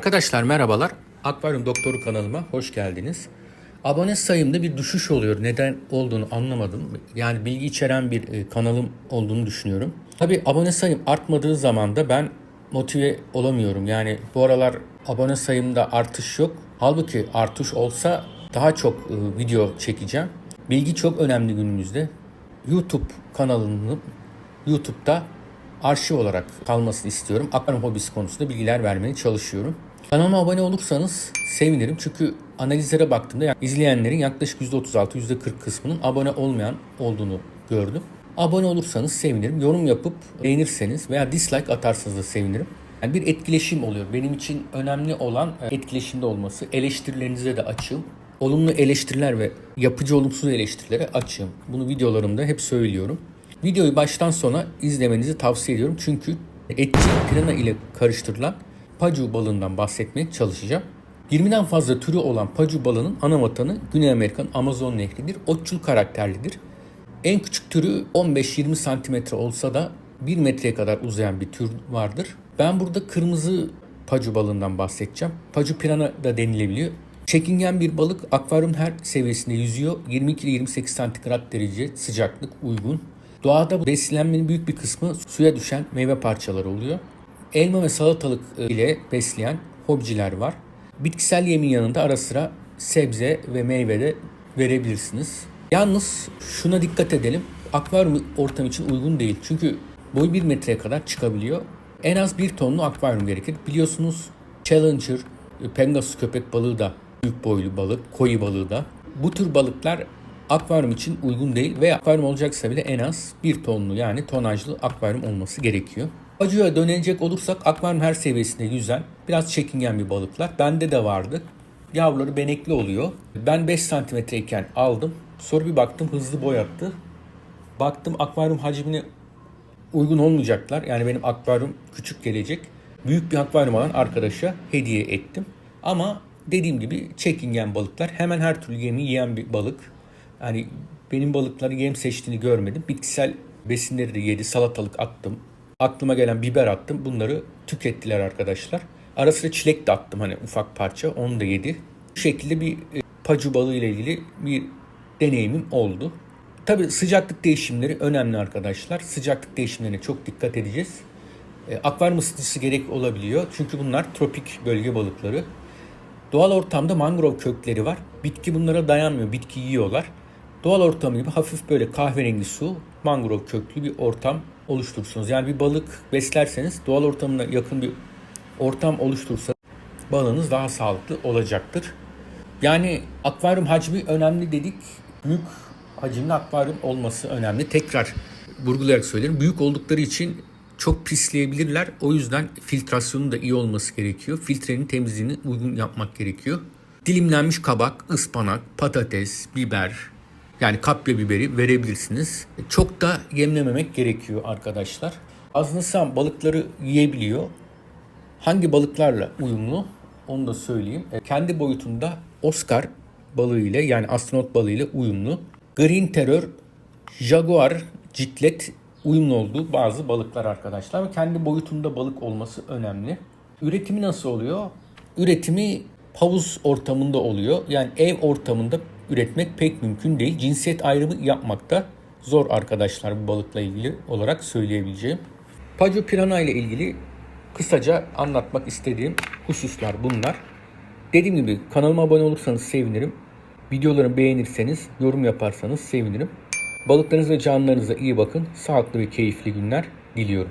Arkadaşlar merhabalar. Akvaryum Doktoru kanalıma hoş geldiniz. Abone sayımda bir düşüş oluyor. Neden olduğunu anlamadım. Yani bilgi içeren bir e, kanalım olduğunu düşünüyorum. Tabi abone sayım artmadığı zaman da ben motive olamıyorum. Yani bu aralar abone sayımda artış yok. Halbuki artış olsa daha çok e, video çekeceğim. Bilgi çok önemli günümüzde. YouTube kanalının YouTube'da arşiv olarak kalmasını istiyorum. Akvaryum hobisi konusunda bilgiler vermeye çalışıyorum. Kanalıma abone olursanız sevinirim. Çünkü analizlere baktığımda izleyenlerin yaklaşık %36, %40 kısmının abone olmayan olduğunu gördüm. Abone olursanız sevinirim. Yorum yapıp beğenirseniz veya dislike atarsanız da sevinirim. Yani bir etkileşim oluyor. Benim için önemli olan e, etkileşimde olması. Eleştirilerinize de açığım. Olumlu eleştiriler ve yapıcı olumsuz eleştirilere açığım. Bunu videolarımda hep söylüyorum. Videoyu baştan sona izlemenizi tavsiye ediyorum. Çünkü etçi pirana ile karıştırılan pacu balığından bahsetmeye çalışacağım. 20'den fazla türü olan pacu balığının ana vatanı Güney Amerika'nın Amazon Nehri'dir. Otçul karakterlidir. En küçük türü 15-20 santimetre olsa da 1 metreye kadar uzayan bir tür vardır. Ben burada kırmızı pacu balığından bahsedeceğim. Pacu pirana da denilebiliyor. Çekingen bir balık akvaryum her seviyesinde yüzüyor. 22-28 santigrat derece sıcaklık uygun. Doğada beslenmenin büyük bir kısmı suya düşen meyve parçaları oluyor. Elma ve salatalık e, ile besleyen hobiciler var. Bitkisel yemin yanında ara sıra sebze ve meyve de verebilirsiniz. Yalnız şuna dikkat edelim. Akvaryum ortam için uygun değil. Çünkü boy 1 metreye kadar çıkabiliyor. En az 1 tonlu akvaryum gerekir. Biliyorsunuz Challenger, e, Pengasus köpek balığı da büyük boylu balık, koyu balığı da. Bu tür balıklar akvaryum için uygun değil ve akvaryum olacaksa bile en az 1 tonlu yani tonajlı akvaryum olması gerekiyor. Acıya dönecek olursak akvaryum her seviyesinde yüzen biraz çekingen bir balıklar. Bende de vardı. Yavruları benekli oluyor. Ben 5 santimetreyken aldım. Sonra bir baktım hızlı boyattı. Baktım akvaryum hacmine uygun olmayacaklar. Yani benim akvaryum küçük gelecek. Büyük bir akvaryum alan arkadaşa hediye ettim. Ama dediğim gibi çekingen balıklar. Hemen her türlü yemi yiyen bir balık. Yani benim balıkları yem seçtiğini görmedim. Bitkisel besinleri de yedi. Salatalık attım. Aklıma gelen biber attım. Bunları tükettiler arkadaşlar. Ara sıra çilek de attım hani ufak parça. Onu da yedi. Bu şekilde bir e, pacu balığı ile ilgili bir deneyimim oldu. Tabi sıcaklık değişimleri önemli arkadaşlar. Sıcaklık değişimlerine çok dikkat edeceğiz. E, akvaryum ısıtıcısı gerek olabiliyor. Çünkü bunlar tropik bölge balıkları. Doğal ortamda mangrove kökleri var. Bitki bunlara dayanmıyor. Bitki yiyorlar. Doğal ortam gibi hafif böyle kahverengi su, mangrove köklü bir ortam oluşturursunuz. Yani bir balık beslerseniz doğal ortamına yakın bir ortam oluşturursa balığınız daha sağlıklı olacaktır. Yani akvaryum hacmi önemli dedik. Büyük hacimli akvaryum olması önemli. Tekrar vurgulayarak söylerim. Büyük oldukları için çok pisleyebilirler. O yüzden filtrasyonun da iyi olması gerekiyor. Filtrenin temizliğini uygun yapmak gerekiyor. Dilimlenmiş kabak, ıspanak, patates, biber, yani kapya biberi verebilirsiniz. Çok da yemlememek gerekiyor arkadaşlar. Aznısam balıkları yiyebiliyor. Hangi balıklarla uyumlu onu da söyleyeyim. E, Kendi boyutunda Oscar balığı ile yani astronot balığı ile uyumlu. Green Terror, Jaguar, Ciklet uyumlu olduğu bazı balıklar arkadaşlar. Ve kendi boyutunda balık olması önemli. Üretimi nasıl oluyor? Üretimi havuz ortamında oluyor. Yani ev ortamında üretmek pek mümkün değil. Cinsiyet ayrımı yapmak da zor arkadaşlar bu balıkla ilgili olarak söyleyebileceğim. Paco Pirana ile ilgili kısaca anlatmak istediğim hususlar bunlar. Dediğim gibi kanalıma abone olursanız sevinirim. Videolarımı beğenirseniz, yorum yaparsanız sevinirim. Balıklarınız ve iyi bakın. Sağlıklı ve keyifli günler diliyorum.